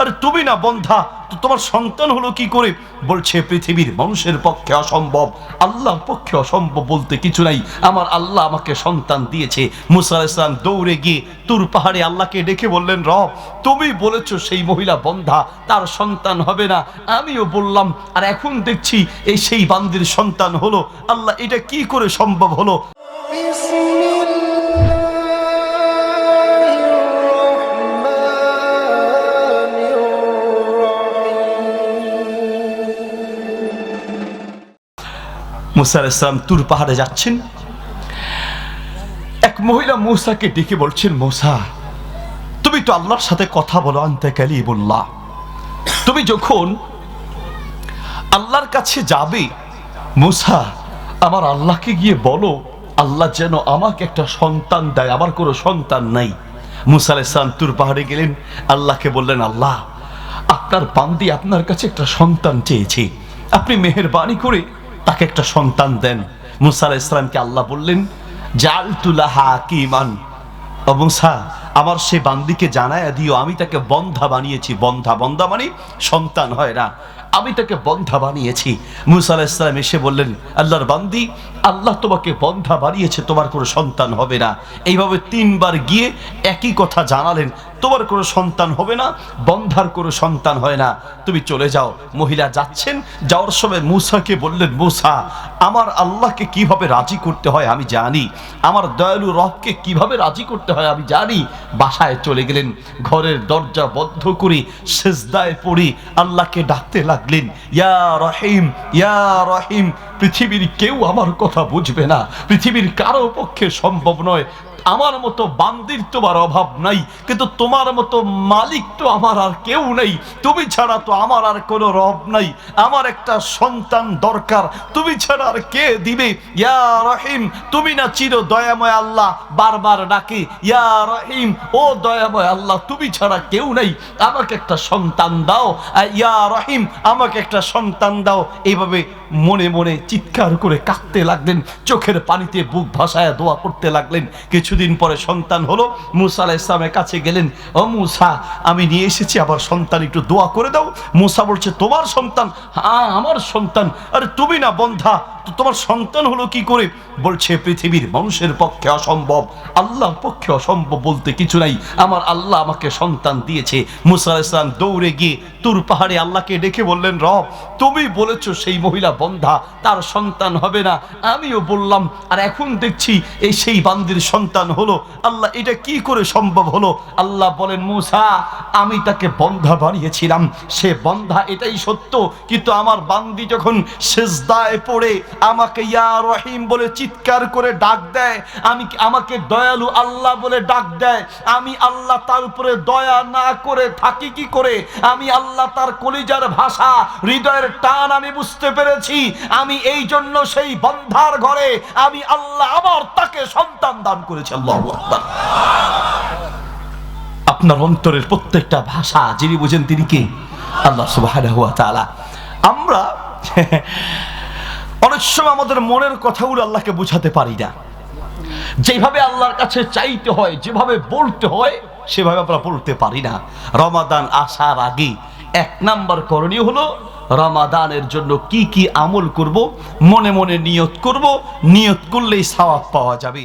আরে তুমি না বন্ধা, তো তোমার সন্তান হলো কি করে? বলছে, পৃথিবীর মানুষের পক্ষে অসম্ভব, আল্লাহর পক্ষে অসম্ভব বলতে কিছু নাই। আমার আল্লাহ আমাকে সন্তান দিয়েছে। মুসা আলাইহিস সালাম দৌড়ে গিয়ে তুর পাহাড়ে আল্লাহকে ডেকে বললেন, রব, তুমি বলেছ সেই মহিলা বন্ধা, তার সন্তান হবে না। আমিও বললাম, আর এখন দেখছি এই সেই বান্দির সন্তান হলো। আল্লাহ, এটা কি করে সম্ভব হলো? মুসা ইসলাম তুর পাহাড়ে যাচ্ছেন। এক মহিলা মূসাকে ডেকে বলছেন, মূসা, তুমি তো আল্লাহর সাথে কথা বলো, আনতে কালি বললা তুমি যখন আল্লাহর কাছে যাবে, মুসা, আমার আল্লাহকে গিয়ে বলো, আল্লাহ যেন আমাকে একটা সন্তান দেয়, আমার কোনো সন্তান নাই। মুসা আলাইসলাম তুর পাহাড়ে গেলেন, আল্লাহকে বললেন, আল্লাহ, আপনার বান্দি আপনার কাছে একটা সন্তান চেয়েছে। আপনি মেহেরবানি করে তাকে একটা সন্তান দেন। মুসা ইসলামকে আল্লাহ বললেন জাল তুলাহা কিমান মুসা, আমার সে বান্দিকে জানায় দিও, আমি তাকে বন্ধা বানিয়েছি। বন্ধা বন্ধা মানে সন্তান হয় না। আমি তাকে বন্ধা বানিয়েছি। মুসা ইসলাম এসে বললেন, আল্লাহর বান্দি, আল্লাহ তোমাকে বন্ধা বানিয়েছে, তোমার কোনো সন্তান হবে না। এইভাবে তিনবার গিয়ে একই কথা জানালেন, তোমার কোনো সন্তান হবে না, বন্ধার কোনো সন্তান হয় না। তুমি চলে যাও। মহিলা যাচ্ছেন, যাওয়ার সময় মুসাকে বললেন, মুসা, আমার আল্লাহকে কীভাবে রাজি করতে হয় আমি জানি। আমার দয়ালু রবকে কীভাবে রাজি করতে হয় আমি জানি। বাসায় চলে গেলেন, ঘরের দরজা বন্ধ করে সেজদায় পড়ি আল্লাহকে ডাকতে লাগলেন ইয়া রহিম ইয়া রহিম পৃথিবীর কেউ আমার কথা বুঝবে না। পৃথিবীর কারও পক্ষে সম্ভব নয়। আমার মতো বান্দির তোমার অভাব নাই। কিন্তু তোমার মতো মালিক তো আমার আর কেউ নেই। তুমি ছাড়া তো আমার আর কোনো রব নাই। আমার একটা সন্তান দরকার। তুমি ছাড়া আর কে দিবে? ইয়া রহিম, তুমি না চির দয়াময় আল্লাহ? বারবার ডাকে, ইয়া রহিম, ও দয়াময় আল্লাহ, তুমি ছাড়া কেউ নেই। আমাকে একটা সন্তান দাও। ইয়া রহিম, আমাকে একটা সন্তান দাও। এইভাবে মনে মনে চিৎকার করে কাঁদতে লাগলেন, চোখের পানিতে বুক ভাসায় দোয়া করতে লাগলেন। কিছুদিন পরে সন্তান হলো, মুসা আলাহ ইসলামের কাছে গেলেন, ও মুসা, আমি নিয়ে এসেছি, আবার সন্তান একটু দোয়া করে দাও। মুসা বলছে, তোমার সন্তান? হ্যাঁ আমার সন্তান। আরে তুমি না বন্ধা তো তোমার সন্তান হলো কি করে? বলছে, পৃথিবীর মানুষের পক্ষে অসম্ভব, আল্লাহর পক্ষে অসম্ভব বলতে কিছু নাই। আমার আল্লাহ আমাকে সন্তান দিয়েছে। মুসা ইসলাম দৌড়ে গিয়ে তুর পাহাড়ে আল্লাহকে ডেকে বললেন, রব, তুমি বলেছ সেই মহিলা বন্ধা, তার সন্তান হবে না। আমিও বললাম, আর এখন দেখছি এই সেই বান্দির সন্তান হলো। আল্লাহ, এটা কি করে সম্ভব হলো? আল্লাহ বলেন, মুসা, আমি তাকে বন্ধা বানিয়েছিলাম। সে বন্ধা এটাই সত্য, কিন্তু আমার বান্দি যখন সেজদায় পড়ে আমাকে ইয়া রহিম বলে চিৎকার করে ডাক দেয়। আমি আমাকে দয়ালু আল্লাহ বলে ডাক দেয়? আমি আল্লাহ তার উপরে দয়া না করে থাকি কি করে? আমি আল্লাহ তার কলিজার ভাষা, হৃদয়ের টান আমি বুঝতে পেরেছি। আমি এই জন্য সেই বন্ধার ঘরে আমি আল্লাহ আবার তাকে সন্তান দান করেছি, আল্লাহ আপনার অন্তরের প্রত্যেকটা ভাষা, যিনি বুঝেন তিনি কে? আল্লাহ তাআলা। আমরা অনেক সময় আমাদের মনের কথাগুলো আল্লাহকে বোঝাতে পারি না। যেভাবে আল্লাহর কাছে চাইতে হয়, যেভাবে বলতে হয়, সেভাবে আমরা বলতে পারি না। রমাদান আসার আগে এক নাম্বার করণীয় হলো রমাদানের জন্য কি কি আমল করব, মনে মনে নিয়ত করব, নিয়ত করলেই সওয়াব পাওয়া যাবে।